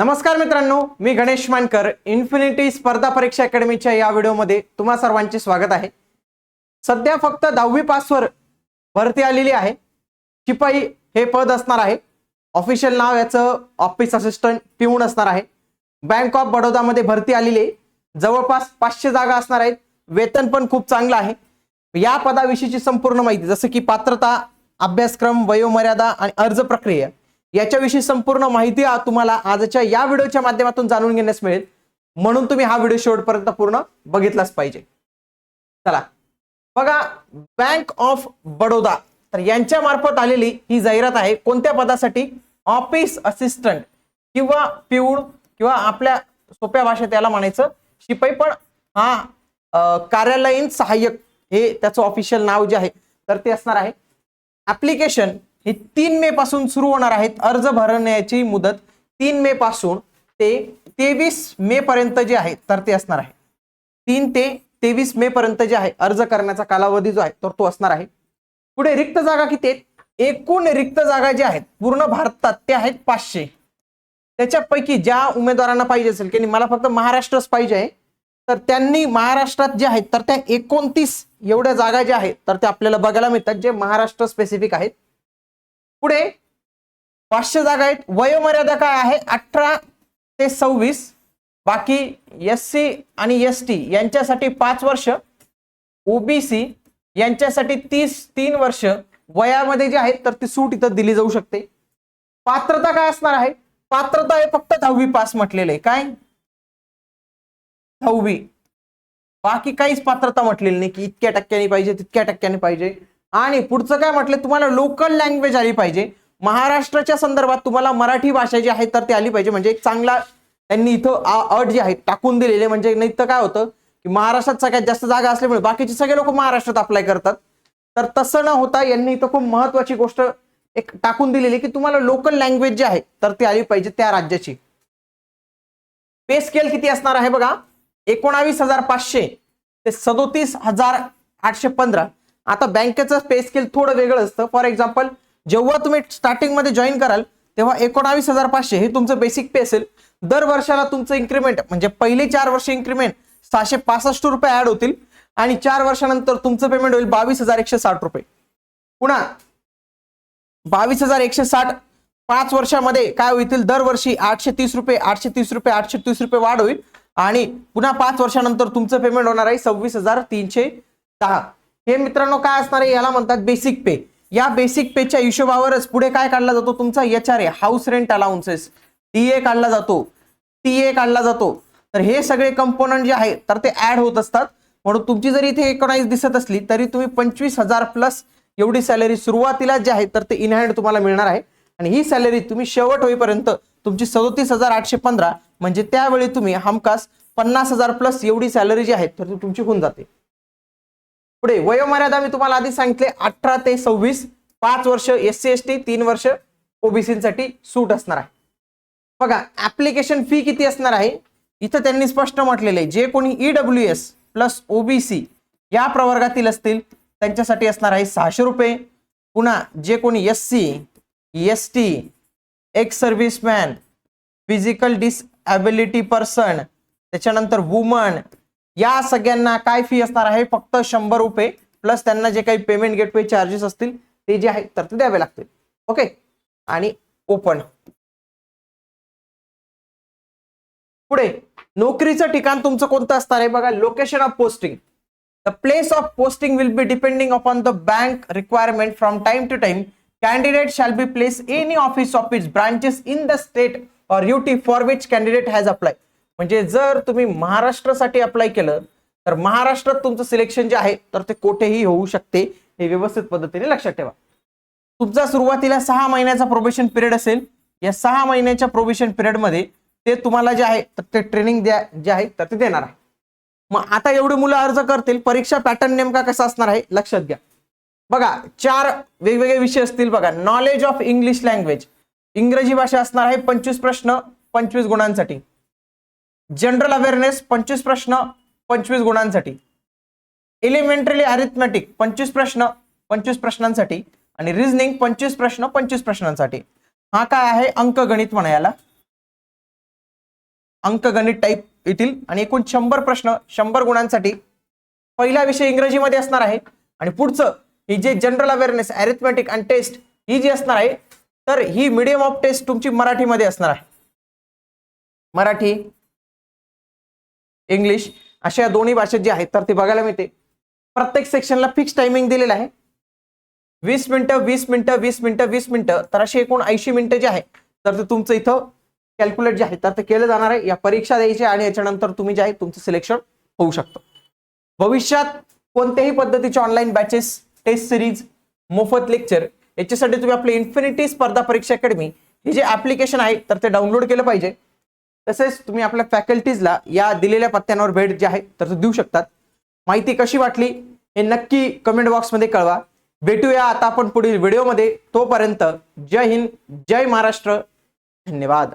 नमस्कार मित्रांनो मी गणेश मानकर इन्फिनिटी स्पर्धा परीक्षा अकॅडमीच्या या व्हिडिओमध्ये तुम्हा सर्वांचे स्वागत आहे. सध्या फक्त दहावी पासवर भरती आलेली आहे. शिपाई हे पद असणार आहे. ऑफिशियल नाव याचं ऑफिस असिस्टंट पिऊन असणार आहे. बँक ऑफ बडोदामध्ये भरती आलेली आहे. जवळपास पाचशे जागा असणार आहेत. वेतन पण खूप चांगलं आहे. या पदाविषयीची संपूर्ण माहिती जसं की पात्रता अभ्यासक्रम वयोमर्यादा आणि अर्ज प्रक्रिया याच्याविषयी संपूर्ण माहिती तुम्हाला आजच्या या व्हिडिओच्या माध्यमातून जाणून घेण्यास मिळेल. म्हणून तुम्ही हा व्हिडिओ शेवटपर्यंत पूर्ण बघितलाच पाहिजे. चला. बघा बँक ऑफ बडोदा तर यांच्या मार्फत आलेली ही जाहिरात आहे. कोणत्या पदासाठी? ऑफिस असिस्टंट किंवा पिऊण किंवा आपल्या सोप्या भाषेत याला म्हणायचं शिपाई. पण हा कार्यालयीन सहाय्यक हे त्याचं ऑफिशियल नाव जे आहे तर ते असणार आहे. ऍप्लिकेशन हे तीन मे पासून सुरू होणार आहेत अर्ज भरण्याची मुदत. तीन मे पासून ते तेवीस मे पर्यंत जे आहे तर ते असणार आहे. तीन ते तेवीस मे पर्यंत जे आहे अर्ज करण्याचा कालावधी जो आहे तर तो असणार आहे. पुढे रिक्त जागा किती आहेत? एकूण रिक्त जागा ज्या आहेत पूर्ण भारतात त्या आहेत पाचशे. त्याच्यापैकी ज्या उमेदवारांना पाहिजे असेल की मला फक्त महाराष्ट्रच पाहिजे आहे तर त्यांनी महाराष्ट्रात जे आहेत तर त्या एकोणतीस एवढ्या जागा ज्या आहेत तर त्या आपल्याला बघायला मिळतात जे महाराष्ट्र स्पेसिफिक आहेत. पुढे पाचशे जागा आहेत. वयोमर्यादा काय आहे? अठरा ते सव्वीस. बाकी एस सी आणि एस टी यांच्यासाठी पाच वर्ष. ओबीसी यांच्यासाठी तीस तीन वर्ष. वयामध्ये जे आहेत तर ती सूट इथं दिली जाऊ शकते. पात्रता काय असणार आहे? पात्रता हे फक्त दहावी पास म्हटलेले आहे. काय? दहावी. बाकी काहीच पात्रता म्हटलेली नाही की इतक्या टक्क्याने पाहिजे तितक्या टक्क्याने पाहिजे. आणि पुढचं काय म्हटलं? तुम्हाला लोकल लँग्वेज आली पाहिजे. महाराष्ट्राच्या संदर्भात तुम्हाला मराठी भाषा जी आहे तर ती आली पाहिजे. म्हणजे एक चांगला त्यांनी इथं अट जी आहे टाकून दिलेले म्हणजे नाही तर काय होतं की महाराष्ट्रात सगळ्यात जास्त जागा असल्यामुळे बाकीचे सगळे लोक महाराष्ट्रात अप्लाय करतात. तर तसं न होता यांनी इथं खूप महत्वाची गोष्ट एक टाकून दिलेली की तुम्हाला लोकल लँग्वेज जी आहे तर ती आली पाहिजे त्या राज्याची. पे स्केल किती असणार आहे बघा? एकोणावीस हजार पाचशे ते सदोतीस हजार आठशे पंधरा. आता बँकेचं पे स्केल थोडं वेगळं असतं. फॉर एक्झाम्पल जेव्हा तुम्ही स्टार्टिंगमध्ये जॉईन कराल तेव्हा एकोणावीस हजार पाचशे हे तुमचं बेसिक पे असेल. दर वर्षाला तुमचं इन्क्रीमेंट म्हणजे पहिले चार वर्ष इन्क्रीमेंट सहाशे पासष्ट रुपये ऍड होतील आणि चार वर्षानंतर तुमचं पेमेंट होईल बावीस हजार एकशे साठ रुपये. पुन्हा बावीस हजार एकशे साठ पाच वर्षामध्ये काय होईल दरवर्षी आठशे तीस रुपये आठशे तीस रुपये आठशे तीस रुपये वाढ होईल. आणि पुन्हा पाच वर्षानंतर तुमचं पेमेंट होणार आहे सव्वीस हजार तीनशे दहा. हे मित्रांनो काय असणार आहे? याला म्हणतात बेसिक पे या बेसिक पेच्या हिशोबावरच पुढे काय काढला जातो तुमचा? H R A house rent allowances T A काढला जातो. टी ए काढला जातो. तर हे सगळे कंपोनंट जे आहे तर ते ऍड होत असतात. म्हणून तुमची जरी इथे एकोणावीस दिसत असली तरी तुम्ही पंचवीस हजार प्लस एवढी सॅलरी सुरुवातीला जी आहे तर ते इनहँड तुम्हाला मिळणार आहे. आणि ही सॅलरी तुम्ही शेवट होईपर्यंत तुमची सदोतीस हजार आठशे पंधरा म्हणजे त्यावेळी तुम्ही हमखास पन्नास हजार प्लस एवढी सॅलरी जी आहे तर ती तुमची होऊन जाते. पुढे वयोमर्यादा मी तुम्हाला आधी सांगितले अठरा ते सव्वीस पाच वर्ष एस सी एस टी तीन वर्ष ओबीसीसाठी सूट असणार आहे. बघा ऍप्लिकेशन फी किती असणार आहे? इथं त्यांनी स्पष्ट म्हटलेलं आहे जे कोणी ईडब्ल्यू एस प्लस ओबीसी या प्रवर्गातील असतील त्यांच्यासाठी असणार आहे सहाशे रुपये. पुन्हा जे कोणी S C S T ex serviceman physical disability person त्याच्यानंतर वुमन या सगळ्यांना काय फी असणार आहे? फक्त शंभर रुपये प्लस त्यांना जे काही पेमेंट गेटवे चार्जेस असतील ते जे आहेत तर ते द्यावे लागतील. ओके आणि ओपन पुढे नोकरीचं ठिकाण तुमचं कोणतं असणार आहे? बघा location of posting the place of posting will be depending upon the bank requirement from time to time candidate shall be place any office of its branches in the state or UT for which candidate has apply म्हणजे जर तुम्ही महाराष्ट्रासाठी apply केलं तर महाराष्ट्रात तुमचं selection जे आहे तर ते कोठेही होऊ शकते. हे व्यवस्थित पद्धतीने लक्षात ठेवा. तुमचा सुरुवातीला सहा महिन्याचा प्रोबेशन पिरियड असेल. या सहा महिन्याच्या प्रोबेशन पिरियडमध्ये ते तुम्हाला जे आहे तर ते ट्रेनिंग द्या जे आहे तर ते देणार आहे. मग आता एवढी मुलं अर्ज करतील परीक्षा पॅटर्न नेमका कसा असणार आहे लक्षात घ्या. बघा चार वेगवेगळे विषय असतील बघा. नॉलेज ऑफ इंग्लिश लँग्वेज इंग्रजी भाषा असणार आहे पंचवीस प्रश्न पंचवीस गुणांसाठी. जनरल अवेअरनेस पंचवीस प्रश्न पंचवीस गुणांसाठी. एलिमेंटरी अरिथमॅटिक पंचवीस प्रश्न पंचवीस प्रश्नांसाठी. आणि रिझनिंग पंचवीस प्रश्न पंचवीस प्रश्नांसाठी. हा काय आहे? अंकगणित म्हणा याला. अंकगणित टाईप येतील. आणि एकूण शंभर प्रश्न शंभर गुणांसाठी पहिला विषय इंग्रजीमध्ये असणार आहे. आणि पुढचं ही जे जनरल अवेअरनेस अरिथमॅटिक आणि टेस्ट ही जी असणार आहे तर ही मीडियम ऑफ टेस्ट तुमची मराठीमध्ये असणार आहे. मराठी इंग्लिश अशा या दोन्ही भाषेत जे आहेत तर ते बघायला मिळते. प्रत्येक सेक्शनला फिक्स टायमिंग दिलेलं आहे. वीस मिनिटं वीस मिनिटं वीस मिनिटं वीस मिनिटं तर असे एकूण ऐंशी मिनिटं जे आहे तर ते तुमचं इथं कॅल्क्युलेट जे आहे तर ते केलं जाणार आहे. या परीक्षा द्यायची आणि याच्यानंतर तुम्ही जे आहे तुमचं सिलेक्शन होऊ शकतं. भविष्यात कोणत्याही पद्धतीचे ऑनलाईन बॅचेस टेस्ट सिरीज मोफत लेक्चर याच्यासाठी तुम्ही आपले इन्फिनिटी स्पर्धा परीक्षा अकॅडमी हे जे ऍप्लिकेशन आहे तर ते डाउनलोड केलं पाहिजे. तसेच तुम्ही आपल्या फॅकल्टीजला या दिलेल्या पत्त्यांवर भेट जे आहे तर देऊ शकतात. माहिती कशी वाटली हे नक्की कमेंट बॉक्समध्ये कळवा. भेटूया आता आपण पुढील व्हिडिओमध्ये तोपर्यंत जय हिंद जय महाराष्ट्र. धन्यवाद.